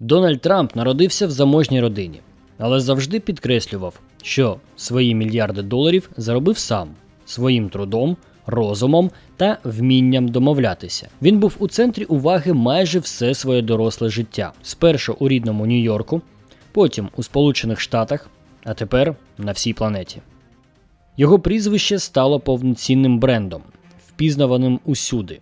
Дональд Трамп народився в заможній родині, але завжди підкреслював, що свої мільярди доларів заробив сам своїм трудом, розумом та вмінням домовлятися. Він був у центрі уваги майже все своє доросле життя. Спершу у рідному Нью-Йорку, потім у Сполучених Штатах, а тепер на всій планеті. Його прізвище стало повноцінним брендом, впізнаваним усюди,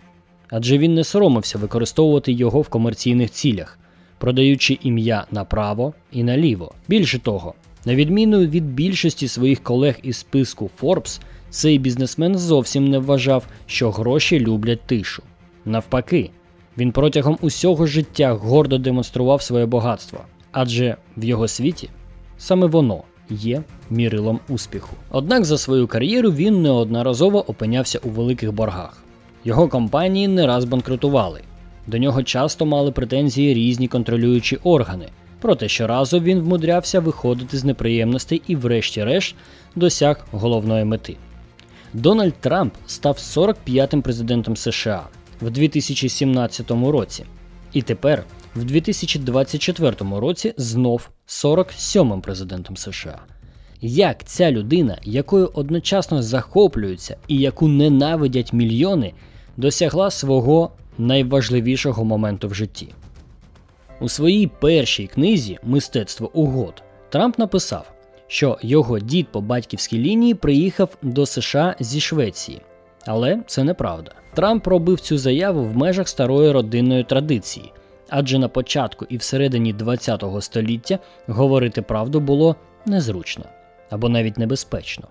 адже він не соромився використовувати його в комерційних цілях, продаючи ім'я направо і наліво. Більше того, на відміну від більшості своїх колег із списку Forbes, цей бізнесмен зовсім не вважав, що гроші люблять тишу. Навпаки, він протягом усього життя гордо демонстрував своє багатство, адже в його світі саме воно є мірилом успіху. Однак за свою кар'єру він неодноразово опинявся у великих боргах. Його компанії не раз банкрутували. До нього часто мали претензії різні контролюючі органи, проте щоразу він вмудрявся виходити з неприємностей і, врешті-решт, досяг головної мети. Дональд Трамп став 45-м президентом США в 2017 році, і тепер, в 2024 році, знов 47-м президентом США. Як ця людина, якою одночасно захоплюються і яку ненавидять мільйони, досягла свого найважливішого моменту в житті? У своїй першій книзі Мистецтво угод Трамп написав, що його дід по батьківській лінії приїхав до США зі Швеції. Але це неправда. Трамп робив цю заяву в межах старої родинної традиції, адже на початку і всередині ХХ століття говорити правду було незручно або навіть небезпечно.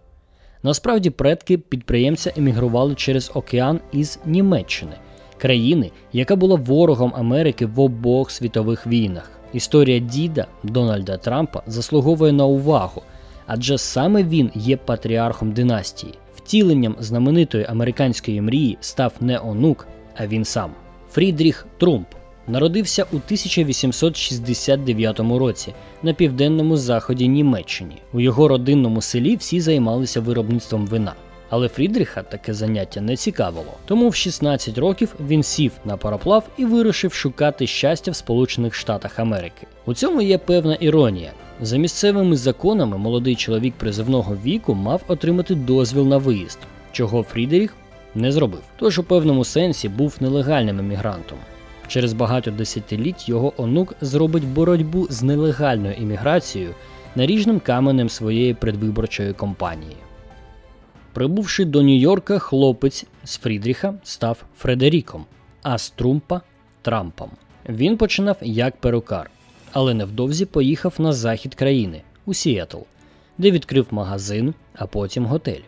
Насправді предки підприємця емігрували через океан із Німеччини, країни, яка була ворогом Америки в обох світових війнах. Історія діда Дональда Трампа заслуговує на увагу, адже саме він є патріархом династії. Втіленням знаменитої американської мрії став не онук, а він сам. Фрідріх Трумп народився у 1869 році на південному заході Німеччини. У його родинному селі всі займалися виробництвом вина. Але Фрідріха таке заняття не цікавило. Тому в 16 років він сів на пароплав і вирушив шукати щастя в Сполучених Штатах Америки. У цьому є певна іронія. За місцевими законами молодий чоловік призивного віку мав отримати дозвіл на виїзд, чого Фрідріх не зробив. Тож у певному сенсі був нелегальним емігрантом. Через багато десятиліть його онук зробить боротьбу з нелегальною імміграцією наріжним каменем своєї предвиборчої кампанії. Прибувши до Нью-Йорка, хлопець з Фрідріха став Фредеріком, а з Трумпа Трампом. Він починав як перукар, але невдовзі поїхав на захід країни у Сіетл, де відкрив магазин, а потім готель.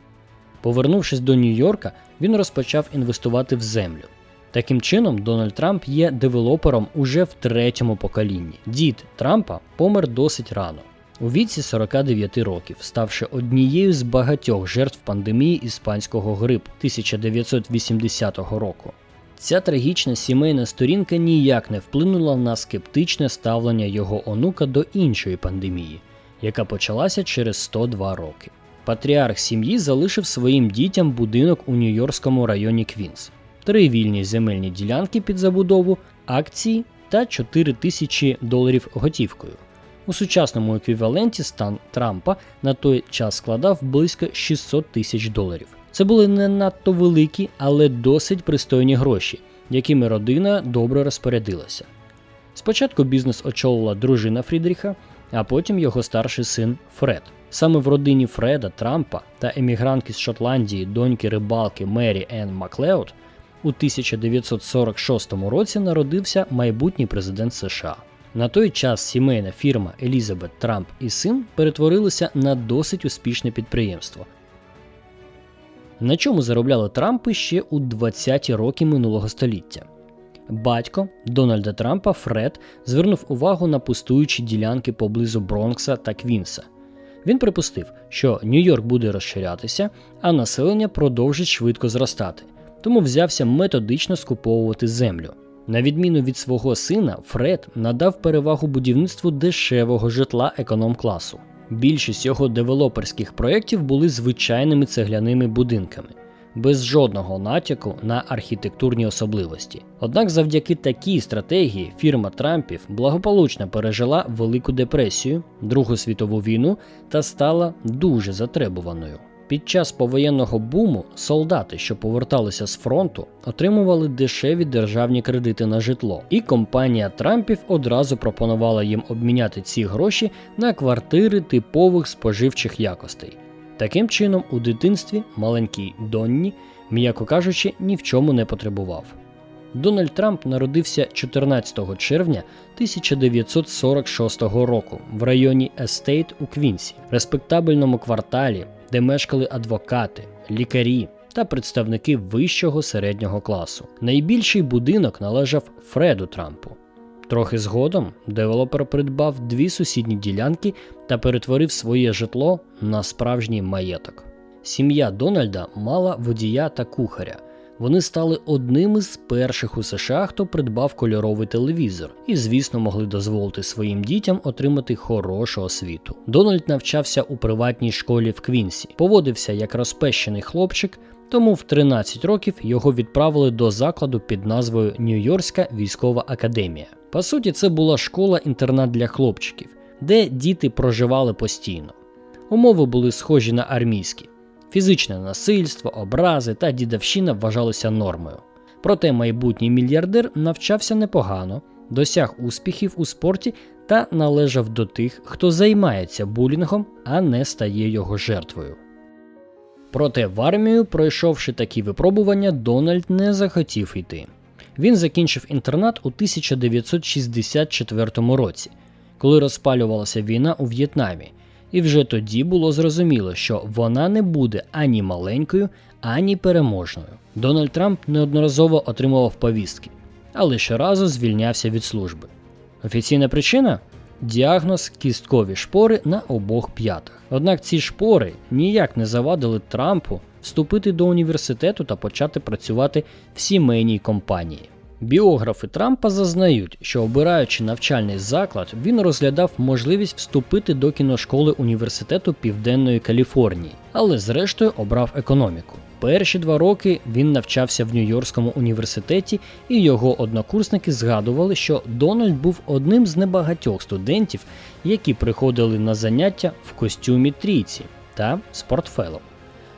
Повернувшись до Нью-Йорка, він розпочав інвестувати в землю. Таким чином, Дональд Трамп є девелопером уже в третьому поколінні. Дід Трампа помер досить рано, у віці 49 років, ставши однією з багатьох жертв пандемії іспанського грипу 1980 року. Ця трагічна сімейна сторінка ніяк не вплинула на скептичне ставлення його онука до іншої пандемії, яка почалася через 102 роки. Патріарх сім'ї залишив своїм дітям будинок у Нью-Йоркському районі Квінс, три вільні земельні ділянки під забудову, акції та 4 тисячі доларів готівкою. У сучасному еквіваленті стан Трампа на той час складав близько 600 тисяч доларів. Це були не надто великі, але досить пристойні гроші, якими родина добре розпорядилася. Спочатку бізнес очолила дружина Фрідріха, а потім його старший син Фред. Саме в родині Фреда Трампа та емігрантки з Шотландії, доньки рибалки Мері Енн Маклеод у 1946 році народився майбутній президент США. На той час сімейна фірма Елізабет Трамп і син перетворилися на досить успішне підприємство. На чому заробляли Трампи ще у 20-ті роки минулого століття. Батько Дональда Трампа Фред звернув увагу на пустуючі ділянки поблизу Бронкса та Квінса. Він припустив, що Нью-Йорк буде розширятися, а населення продовжить швидко зростати, тому взявся методично скуповувати землю. На відміну від свого сина, Фред надав перевагу будівництву дешевого житла економ-класу. Більшість його девелоперських проєктів були звичайними цегляними будинками. без жодного натяку на архітектурні особливості. Однак завдяки такій стратегії фірма Трампів благополучно пережила Велику депресію, Другу світову війну та стала дуже затребуваною. Під час повоєнного буму солдати, що поверталися з фронту, отримували дешеві державні кредити на житло, і компанія Трампів одразу пропонувала їм обміняти ці гроші на квартири типових споживчих якостей. Таким чином, у дитинстві маленький Донні, м'яко кажучи, ні в чому не потребував. Дональд Трамп народився 14 червня 1946 року в районі Естейт у Квінсі, респектабельному кварталі, де мешкали адвокати, лікарі та представники вищого середнього класу. Найбільший будинок належав Фреду Трампу. Трохи згодом девелопер придбав дві сусідні ділянки та перетворив своє житло на справжній маєток. Сім'я Дональда мала водія та кухаря. Вони стали одними з перших у США, хто придбав кольоровий телевізор, і, звісно, могли дозволити своїм дітям отримати хорошу освіту. Дональд навчався у приватній школі в Квінсі, поводився як розпещений хлопчик, тому в 13 років його відправили до закладу під назвою Нью-Йоркська військова академія. По суті, це була школа-інтернат для хлопчиків, де діти проживали постійно. Умови були схожі на армійські. Фізичне насильство, образи та дідовщина вважалися нормою. Проте майбутній мільярдер навчався непогано, досяг успіхів у спорті та належав до тих, хто займається булінгом, а не стає його жертвою. Проте в армію, пройшовши такі випробування, Дональд не захотів йти. Він закінчив інтернат у 1964 році, коли розпалювалася війна у В'єтнамі, і вже тоді було зрозуміло, що вона не буде ані маленькою, ані переможною. Дональд Трамп неодноразово отримував повістки, але щоразу звільнявся від служби. Офіційна причина діагноз кісткові шпори на обох п'ятах. Однак ці шпори ніяк не завадили Трампу вступити до університету та почати працювати в сімейній компанії. Біографи Трампа зазнають, що обираючи навчальний заклад, він розглядав можливість вступити до кіношколи університету Південної Каліфорнії, але зрештою обрав економіку. Перші два роки він навчався в Нью-Йоркському університеті, і його однокурсники згадували, що Дональд був одним з небагатьох студентів, які приходили на заняття в костюмі трійці та з портфелом.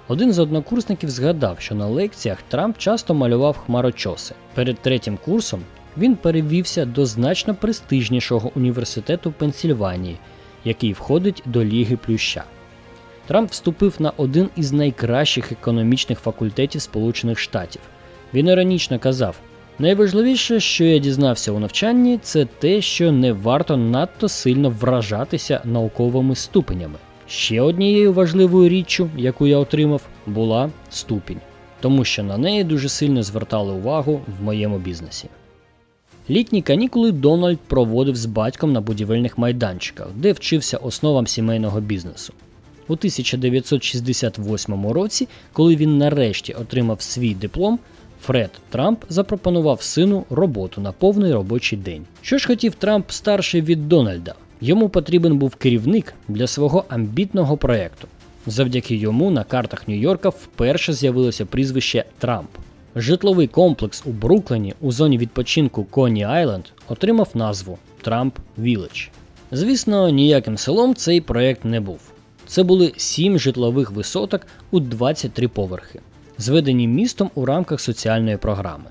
Один з однокурсників згадав, що на лекціях Трамп часто малював хмарочоси. Перед третім курсом він перевівся до значно престижнішого університету Пенсільванії, який входить до Ліги Плюща. Трамп вступив на один із найкращих економічних факультетів Сполучених Штатів. Він іронічно казав: найважливіше, що я дізнався у навчанні, це те, що не варто надто сильно вражатися науковими ступенями. Ще однією важливою річчю, яку я отримав, була ступінь, тому що на неї дуже сильно звертали увагу в моєму бізнесі. Літні канікули Дональд проводив з батьком на будівельних майданчиках, де вчився основам сімейного бізнесу. У 1968 році, коли він нарешті отримав свій диплом, Фред Трамп запропонував сину роботу на повний робочий день. Що ж хотів Трамп старший від Дональда? Йому потрібен був керівник для свого амбітного проєкту. Завдяки йому на картах Нью-Йорка вперше з'явилося прізвище Трамп. Житловий комплекс у Бруклені у зоні відпочинку Коні Айленд отримав назву Трамп Вілледж. Звісно, ніяким селом цей проєкт не був. Це були сім житлових висоток у 23 поверхи, зведені містом у рамках соціальної програми.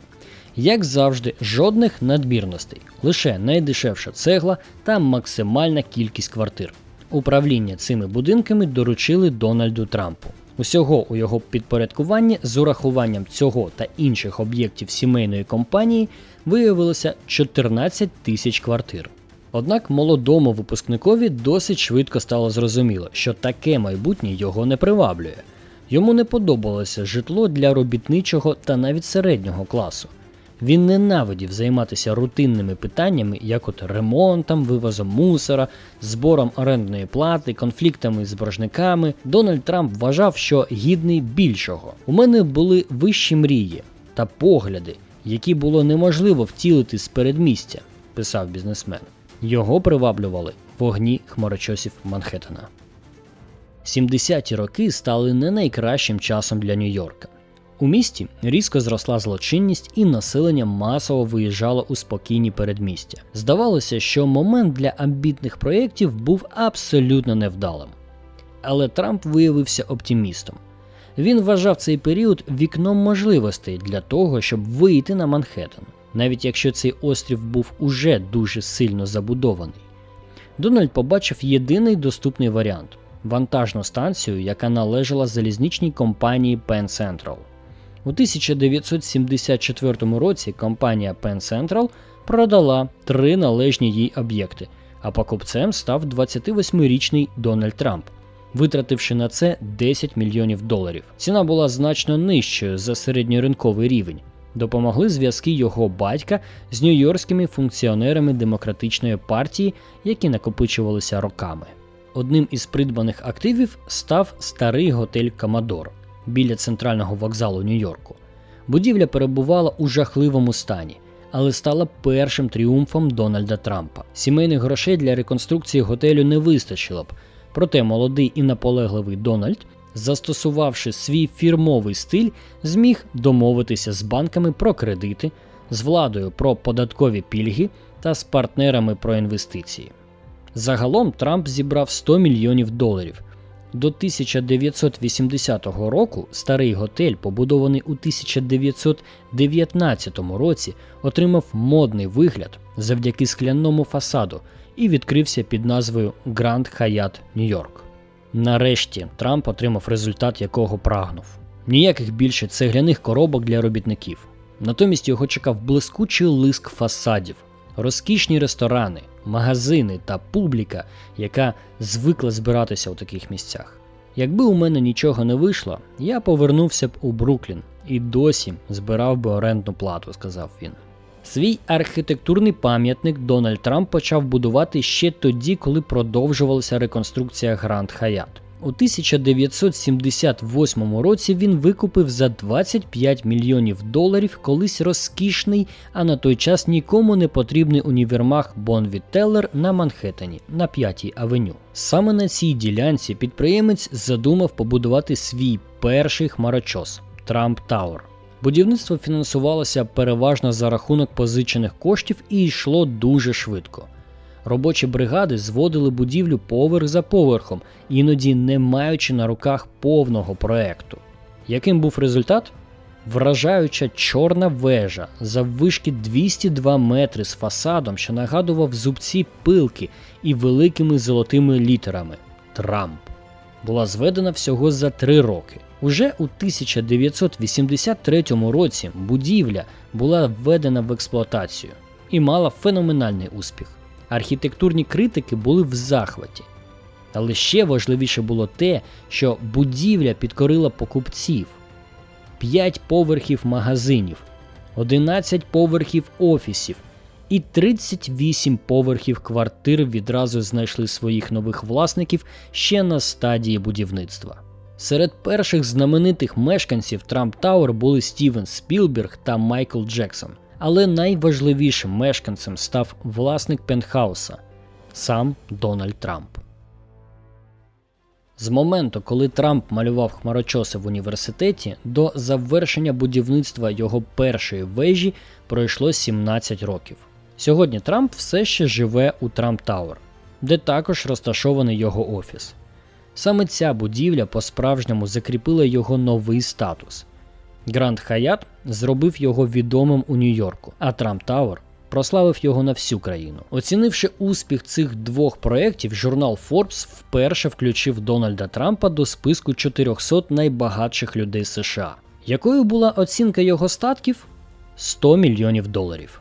Як завжди, жодних надмірностей, лише найдешевша цегла та максимальна кількість квартир. Управління цими будинками доручили Дональду Трампу. Усього у його підпорядкуванні з урахуванням цього та інших об'єктів сімейної компанії виявилося 14 тисяч квартир. Однак молодому випускникові досить швидко стало зрозуміло, що таке майбутнє його не приваблює. Йому не подобалося житло для робітничого та навіть середнього класу. Він ненавидів займатися рутинними питаннями, як от ремонтом, вивозом мусора, збором орендної плати, конфліктами з боржниками. Дональд Трамп вважав, що гідний більшого. У мене були вищі мрії та погляди, які було неможливо втілити з передмістя, писав бізнесмен. Його приваблювали вогні хмарочосів Манхеттена. 70-ті роки стали не найкращим часом для Нью-Йорка. У місті різко зросла злочинність і населення масово виїжджало у спокійні передмістя. Здавалося, що момент для амбітних проєктів був абсолютно невдалим. Але Трамп виявився оптимістом. Він вважав цей період вікном можливостей для того, щоб вийти на Манхеттен, навіть якщо цей острів був уже дуже сильно забудований. Дональд побачив єдиний доступний варіант вантажну станцію, яка належала залізничній компанії Penn Central. У 1974 році компанія Penn Central продала три належні їй об'єкти, а покупцем став 28-річний Дональд Трамп, витративши на це 10 мільйонів доларів. Ціна була значно нижчою за середньоринковий рівень. Допомогли зв'язки його батька з нью-йоркськими функціонерами демократичної партії, які накопичувалися роками. Одним із придбаних активів став старий готель Камадор біля центрального вокзалу Нью-Йорку. Будівля перебувала у жахливому стані, але стала першим тріумфом Дональда Трампа. Сімейних грошей для реконструкції готелю не вистачило б, проте молодий і наполегливий Дональд, застосувавши свій фірмовий стиль, зміг домовитися з банками про кредити, з владою про податкові пільги та з партнерами про інвестиції. Загалом Трамп зібрав 100 мільйонів доларів. До 1980 року старий готель, побудований у 1919 році, отримав модний вигляд завдяки скляному фасаду і відкрився під назвою Grand Hyatt Нью-Йорк. Нарешті Трамп отримав результат, якого прагнув. Ніяких більше цегляних коробок для робітників. Натомість його чекав блискучий лиск фасадів, розкішні ресторани, магазини та публіка, яка звикла збиратися у таких місцях. Якби у мене нічого не вийшло, я повернувся б у Бруклін і досі збирав би орендну плату, сказав він. Свій архітектурний пам'ятник Дональд Трамп почав будувати ще тоді, коли продовжувалася реконструкція Гранд Хаят. У 1978 році він викупив за 25 мільйонів доларів колись розкішний, а на той час нікому не потрібний універмаг Бонвітеллер на Манхеттені на 5-й авеню. Саме на цій ділянці підприємець задумав побудувати свій перший хмарочос Трамп Тауер. Будівництво фінансувалося переважно за рахунок позичених коштів і йшло дуже швидко. Робочі бригади зводили будівлю поверх за поверхом, іноді не маючи на руках повного проекту. Яким був результат? Вражаюча чорна вежа заввишки 202 метри з фасадом, що нагадував зубці пилки і великими золотими літерами Трамп. Була зведена всього за три роки. Уже у 1983 році будівля була введена в експлуатацію і мала феноменальний успіх. Архітектурні критики були в захваті. Але ще важливіше було те, що будівля підкорила покупців: 5 поверхів магазинів, 11 поверхів офісів і 38 поверхів квартир відразу знайшли своїх нових власників ще на стадії будівництва. Серед перших знаменитих мешканців Трамп Тауер були Стівен Спілберг та Майкл Джексон. Але найважливішим мешканцем став власник пентхауса сам Дональд Трамп. З моменту, коли Трамп малював хмарочоси в університеті, до завершення будівництва його першої вежі пройшло 17 років. Сьогодні Трамп все ще живе у Трамп Тауер, де також розташований його офіс. Саме ця будівля по-справжньому закріпила його новий статус. Гранд Хаят зробив його відомим у Нью-Йорку, а Трамп Тауер прославив його на всю країну. Оцінивши успіх цих двох проєктів, журнал Forbes вперше включив Дональда Трампа до списку 400 найбагатших людей США. Якою була оцінка його статків? 100 мільйонів доларів.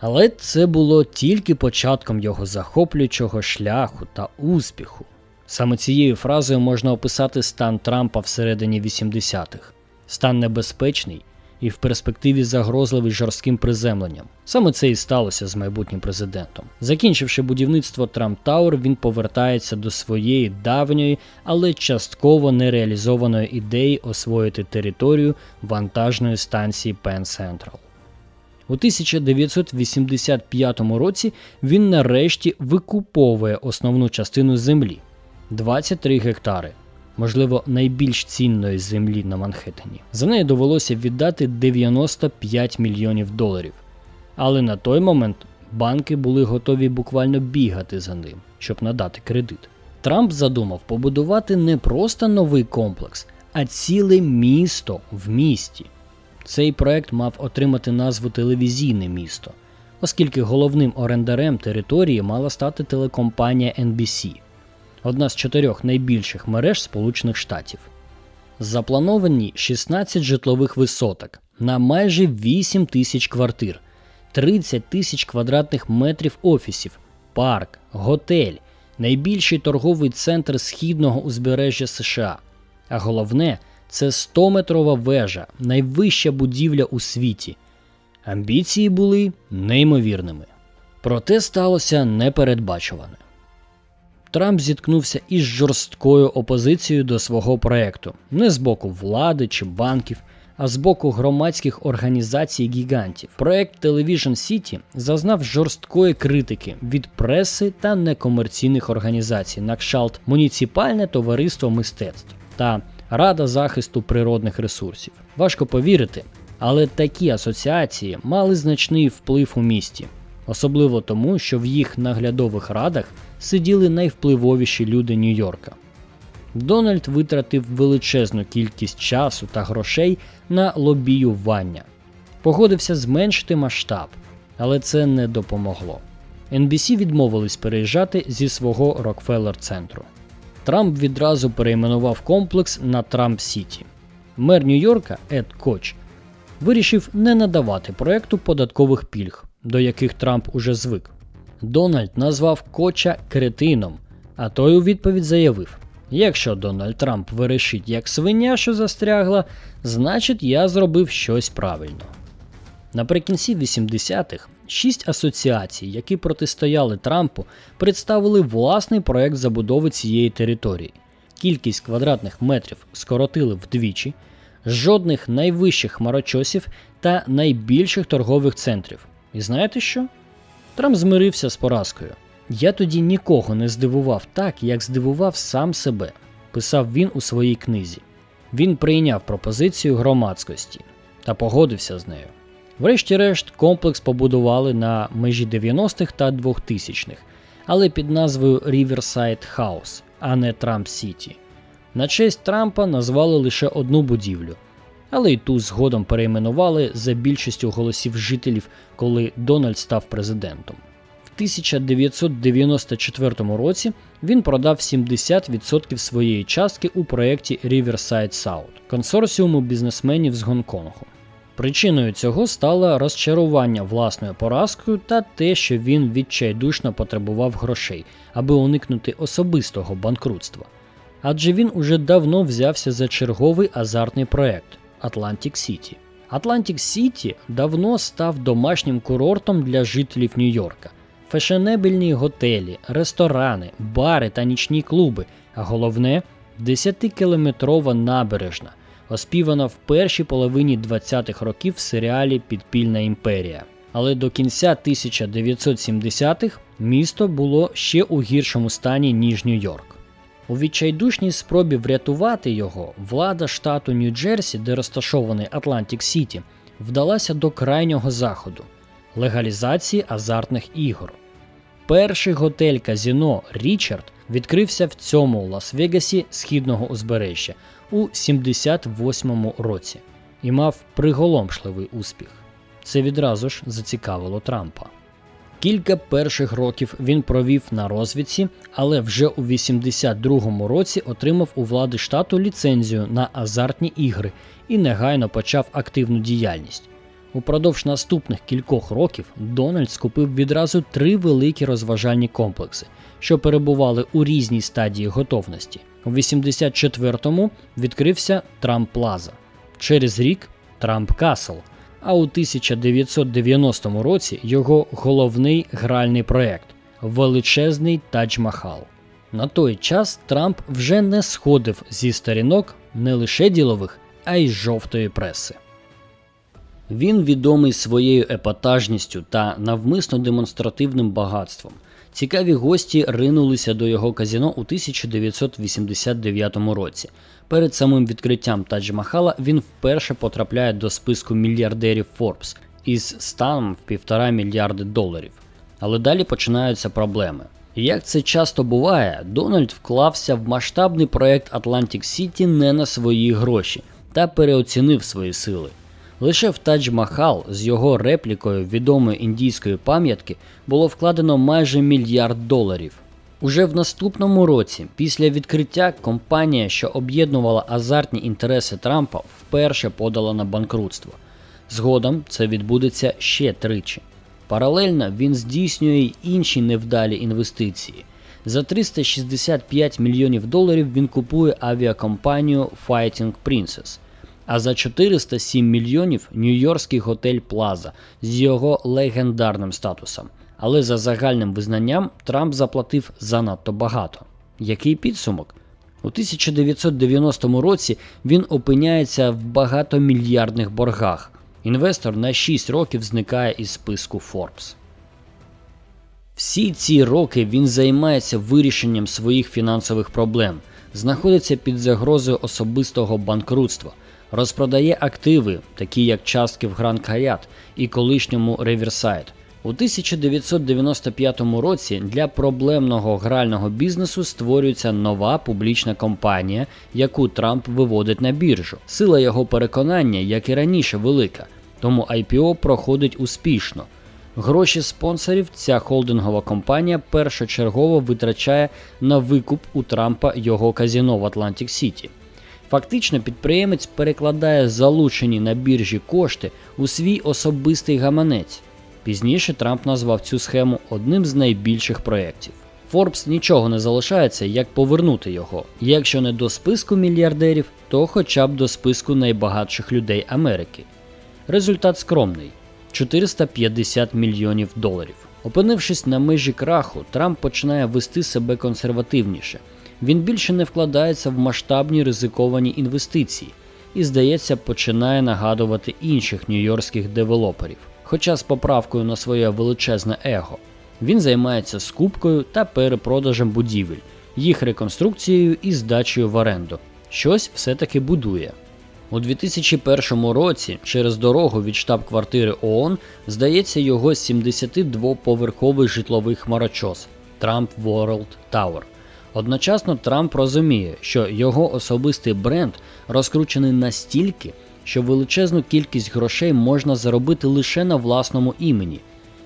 Але це було тільки початком його захоплюючого шляху та успіху. Саме цією фразою можна описати стан Трампа всередині 80-х. Стан небезпечний і в перспективі загрозливий жорстким приземленням. Саме це і сталося з майбутнім президентом. Закінчивши будівництво Трамп Тауер, він повертається до своєї давньої, але частково нереалізованої ідеї освоїти територію вантажної станції Penn Central. У 1985 році він нарешті викуповує основну частину землі 23 гектари можливо, найбільш цінної землі на Манхеттені. За неї довелося віддати 95 мільйонів доларів. Але на той момент банки були готові буквально бігати за ним, щоб надати кредит. Трамп задумав побудувати не просто новий комплекс, а ціле місто в місті. Цей проект мав отримати назву Телевізійне місто, оскільки головним орендарем території мала стати телекомпанія NBC, одна з чотирьох найбільших мереж Сполучених Штатів. Заплановані 16 житлових висоток на майже 8 тисяч квартир, 30 тисяч квадратних метрів офісів, парк, готель, найбільший торговий центр східного узбережжя США. А головне, це 100-метрова вежа, найвища будівля у світі. Амбіції були неймовірними. Проте сталося непередбачуване. Трамп зіткнувся із жорсткою опозицією до свого проекту не з боку влади чи банків, а з боку громадських організацій гігантів. Проект Television City зазнав жорсткої критики від преси та некомерційних організацій, на кшталт Муніципальне товариство мистецтв та Рада захисту природних ресурсів. Важко повірити, але такі асоціації мали значний вплив у місті, особливо тому, що в їх наглядових радах сиділи найвпливовіші люди Нью-Йорка. Дональд витратив величезну кількість часу та грошей на лобіювання, погодився зменшити масштаб, але це не допомогло. NBC відмовились переїжджати зі свого Рокфеллер центру. Трамп відразу перейменував комплекс на Трамп Сіті. Мер Нью-Йорка Ед Коч вирішив не надавати проекту податкових пільг, до яких Трамп уже звик. Дональд назвав Коча кретином, а той у відповідь заявив: якщо Дональд Трамп вирішить як свиня, що застрягла, значить я зробив щось правильно. Наприкінці 80-х шість асоціацій, які протистояли Трампу, представили власний проект забудови цієї території. Кількість квадратних метрів скоротили вдвічі, жодних найвищих хмарочосів та найбільших торгових центрів. І знаєте що? Трамп змирився з поразкою. Я тоді нікого не здивував так, як здивував сам себе, писав він у своїй книзі. Він прийняв пропозицію громадськості та погодився з нею. Врешті-решт, комплекс побудували на межі 90-х та 2000-х, але під назвою Riverside House, а не Trump City. На честь Трампа назвали лише одну будівлю, але й ту згодом перейменували за більшістю голосів жителів, коли Дональд став президентом. В 1994 році він продав 70% своєї частки у проєкті Riverside South консорціуму бізнесменів з Гонконгу. Причиною цього стало розчарування власною поразкою та те, що він відчайдушно потребував грошей, аби уникнути особистого банкрутства. Адже він уже давно взявся за черговий азартний проект Atlantic City. Atlantic City давно став домашнім курортом для жителів Нью-Йорка. Фешенебельні готелі, ресторани, бари та нічні клуби, а головне 10-кілометрова набережна оспівана в першій половині 20-х років в серіалі Підпільна імперія. Але до кінця 1970-х місто було ще у гіршому стані, ніж Нью-Йорк. У відчайдушній спробі врятувати його влада штату Нью-Джерсі, де розташований Атлантик Сіті, вдалася до крайнього заходу легалізації азартних ігор. Перший готель казіно Річард відкрився в цьому Лас-Вегасі східного узбережжя у 78-му році і мав приголомшливий успіх. Це відразу ж зацікавило Трампа. Кілька перших років він провів на розвідці, але вже у 82-му році отримав у влади штату ліцензію на азартні ігри і негайно почав активну діяльність. Упродовж наступних кількох років Дональд скупив відразу три великі розважальні комплекси, що перебували у різній стадії готовності. У 84-му відкрився Трамп Плаза. Через рік Трамп Касл. А у 1990 році його головний гральний проект величезний Тадж Махал. На той час Трамп вже не сходив зі сторінок не лише ділових, а й жовтої преси. Він відомий своєю епатажністю та навмисно демонстративним багатством. Цікаві гості ринулися до його казіно у 1989 році. Перед самим відкриттям Тадж-Махала він вперше потрапляє до списку мільярдерів Forbes із станом в півтора мільярди доларів. Але далі починаються проблеми. Як це часто буває, Дональд вклався в масштабний проект Atlantic City не на свої гроші та переоцінив свої сили. Лише в Тадж-Махал з його реплікою відомої індійської пам'ятки було вкладено майже мільярд доларів. Уже в наступному році, після відкриття, компанія, що об'єднувала азартні інтереси Трампа, вперше подала на банкрутство. Згодом це відбудеться ще тричі. Паралельно він здійснює й інші невдалі інвестиції. За 365 мільйонів доларів він купує авіакомпанію Fighting Princess, а за 407 мільйонів Нью-Йоркський готель Плаза з його легендарним статусом. Але за загальним визнанням Трамп заплатив занадто багато. Який підсумок? У 1990 році він опиняється в багатомільярдних боргах. Інвестор на 6 років зникає із списку Forbes. Всі ці роки він займається вирішенням своїх фінансових проблем, знаходиться під загрозою особистого банкрутства, розпродає активи, такі як частки в Гранд Хаят і колишньому Riverside. У 1995 році для проблемного грального бізнесу створюється нова публічна компанія, яку Трамп виводить на біржу. Сила його переконання, як і раніше, велика, тому IPO проходить успішно. Гроші спонсорів ця холдингова компанія першочергово витрачає на викуп у Трампа його казіно в Атлантик Сіті. Фактично, підприємець перекладає залучені на біржі кошти у свій особистий гаманець. Пізніше Трамп назвав цю схему одним з найбільших проєктів. Forbes нічого не залишається, як повернути його. Якщо не до списку мільярдерів, то хоча б до списку найбагатших людей Америки. Результат скромний 450 мільйонів доларів. Опинившись на межі краху, Трамп починає вести себе консервативніше. Він більше не вкладається в масштабні ризиковані інвестиції і, здається, починає нагадувати інших нью-йоркських девелоперів хоча з поправкою на своє величезне его. Він займається скупкою та перепродажем будівель, їх реконструкцією і здачею в оренду. Щось все-таки будує. У 2001 році через дорогу від штаб-квартири ООН здається його 72-поверховий житловий хмарочос Trump World Tower. Одночасно Трамп розуміє, що його особистий бренд розкручений настільки, що величезну кількість грошей можна заробити лише на власному імені.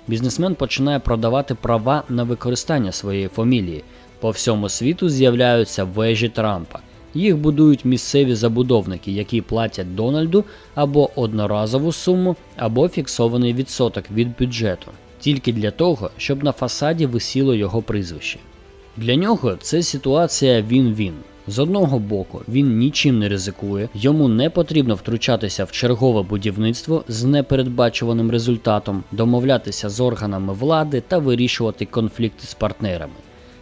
Бізнесмен починає продавати права на використання своєї фамілії. По всьому світу з'являються вежі Трампа. Їх будують місцеві забудовники, які платять Дональду або одноразову суму, або фіксований відсоток від бюджету, тільки для того, щоб на фасаді висіло його прізвище. Для нього це ситуація він-він. З одного боку, він нічим не ризикує, йому не потрібно втручатися в чергове будівництво з непередбачуваним результатом, домовлятися з органами влади та вирішувати конфлікти з партнерами.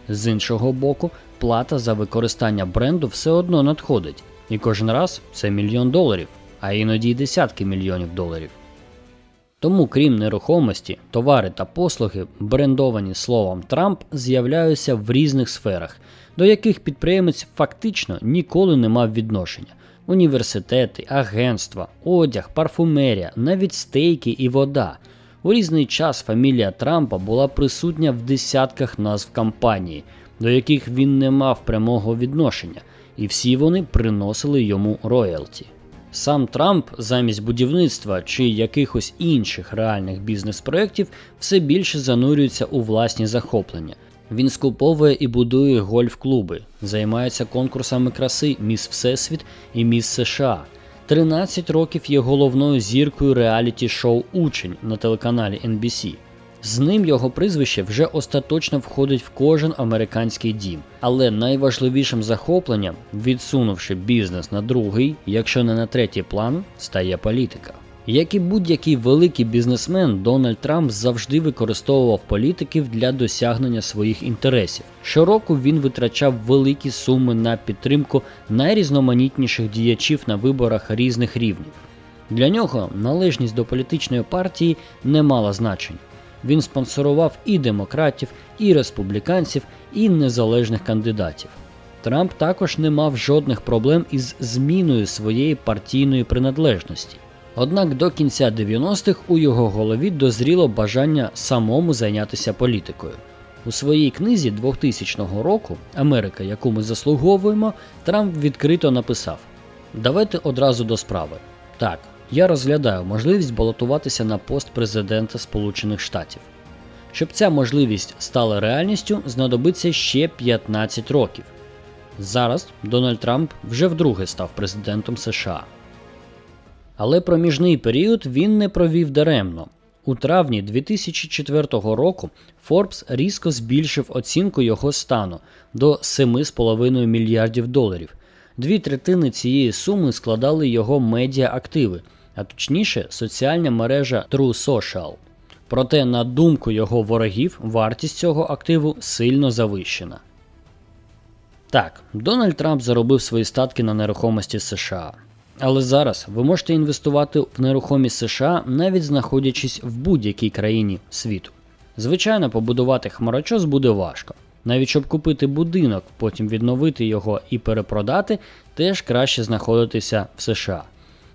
З іншого боку, плата за використання бренду все одно надходить, і кожен раз це мільйон доларів, а іноді й десятки мільйонів доларів. Тому, крім нерухомості, товари та послуги, брендовані словом Трамп, з'являються в різних сферах, до яких підприємець фактично ніколи не мав відношення. Університети, агентства, одяг, парфумерія, навіть стейки і вода. У різний час фамілія Трампа була присутня в десятках назв кампанії, до яких він не мав прямого відношення, і всі вони приносили йому роялті. Сам Трамп замість будівництва чи якихось інших реальних бізнес-проєктів все більше занурюється у власні захоплення. Він скуповує і будує гольф-клуби, займається конкурсами краси Міс Всесвіт і Міс США. 13 років є головною зіркою реаліті шоу Учень на телеканалі NBC. З ним його прізвище вже остаточно входить в кожен американський дім. Але найважливішим захопленням, відсунувши бізнес на другий, якщо не на третій план, стає політика. Як і будь-який великий бізнесмен, Дональд Трамп завжди використовував політиків для досягнення своїх інтересів. Щороку він витрачав великі суми на підтримку найрізноманітніших діячів на виборах різних рівнів. Для нього належність до політичної партії не мала значення. Він спонсорував і демократів, і республіканців, і незалежних кандидатів. Трамп також не мав жодних проблем із зміною своєї партійної приналежності. Однак до кінця 90-х у його голові дозріло бажання самому зайнятися політикою. У своїй книзі 2000 року Америка, яку ми заслуговуємо, Трамп відкрито написав: Давайте одразу до справи. Так, я розглядаю можливість балотуватися на пост президента Сполучених Штатів. Щоб ця можливість стала реальністю, знадобиться ще 15 років. Зараз Дональд Трамп вже вдруге став президентом США. Але проміжний період він не провів даремно. У травні 2004 року Forbes різко збільшив оцінку його стану до 7,5 мільярдів доларів. Дві третини цієї суми складали його медіа-активи, а точніше, соціальна мережа True Social. Проте, на думку його ворогів, вартість цього активу сильно завищена. Так, Дональд Трамп заробив свої статки на нерухомості США. Але зараз ви можете інвестувати в нерухомість США, навіть знаходячись в будь-якій країні світу. Звичайно, побудувати хмарочос буде важко. Навіть щоб купити будинок, потім відновити його і перепродати, теж краще знаходитися в США.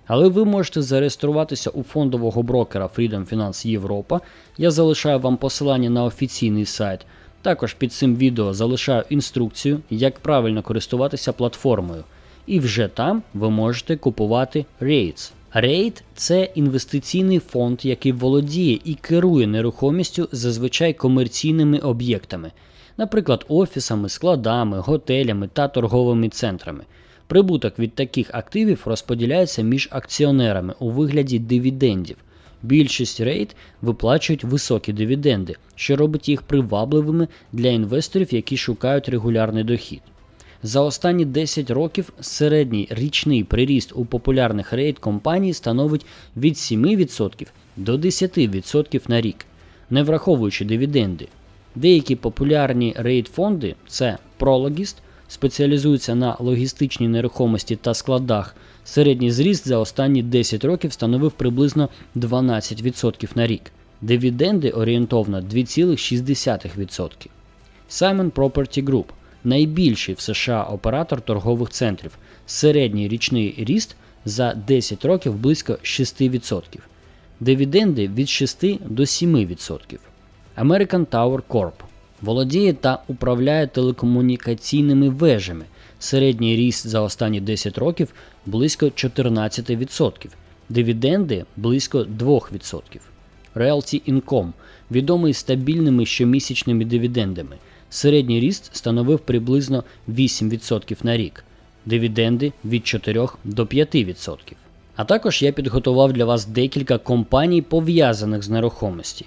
Але ви можете зареєструватися у фондового брокера Freedom Finance Європа. Я залишаю вам посилання на офіційний сайт. Також під цим відео залишаю інструкцію, як правильно користуватися платформою. І вже там ви можете купувати REITs. REIT – це інвестиційний фонд, який володіє і керує нерухомістю зазвичай комерційними об'єктами, наприклад, офісами, складами, готелями та торговими центрами. Прибуток від таких активів розподіляється між акціонерами у вигляді дивідендів. Більшість рейд виплачують високі дивіденди, що робить їх привабливими для інвесторів, які шукають регулярний дохід. За останні 10 років середній річний приріст у популярних рейд компаній становить від 7% до 10% на рік, не враховуючи дивіденди. Деякі популярні рейд фонди це Prologist, спеціалізуються на логістичній нерухомості та складах. Середній зріст за останні 10 років становив приблизно 12% на рік. Дивіденди орієнтовно 2,6%. Simon Property Group найбільший в США оператор торгових центрів. Середній річний ріст за 10 років близько 6%. Дивіденди від 6 до 7%. American Tower Corp. володіє та управляє телекомунікаційними вежами. Середній ріст за останні 10 років близько 14%. Дивіденди близько 2%. Realty Income відомий стабільними щомісячними дивідендами. Середній ріст становив приблизно 8% на рік, дивіденди від 4 до 5%. А також я підготував для вас декілька компаній, пов'язаних з нерухомості.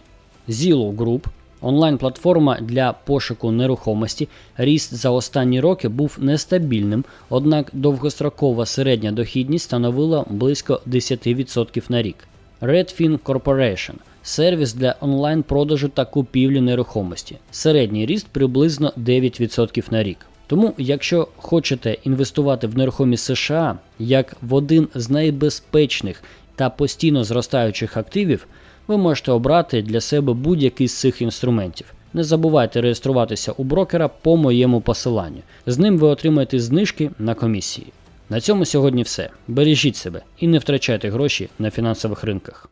Zillow Group – онлайн-платформа для пошуку нерухомості. Ріст за останні роки був нестабільним, однак довгострокова середня дохідність становила близько 10% на рік. Redfin Corporation – сервіс для онлайн-продажу та купівлі нерухомості. Середній ріст приблизно 9% на рік. Тому, якщо хочете інвестувати в нерухомість США як в один з найбезпечних та постійно зростаючих активів, ви можете обрати для себе будь-який з цих інструментів. Не забувайте реєструватися у брокера по моєму посиланню. З ним ви отримаєте знижки на комісії. На цьому сьогодні все. Бережіть себе і не втрачайте гроші на фінансових ринках.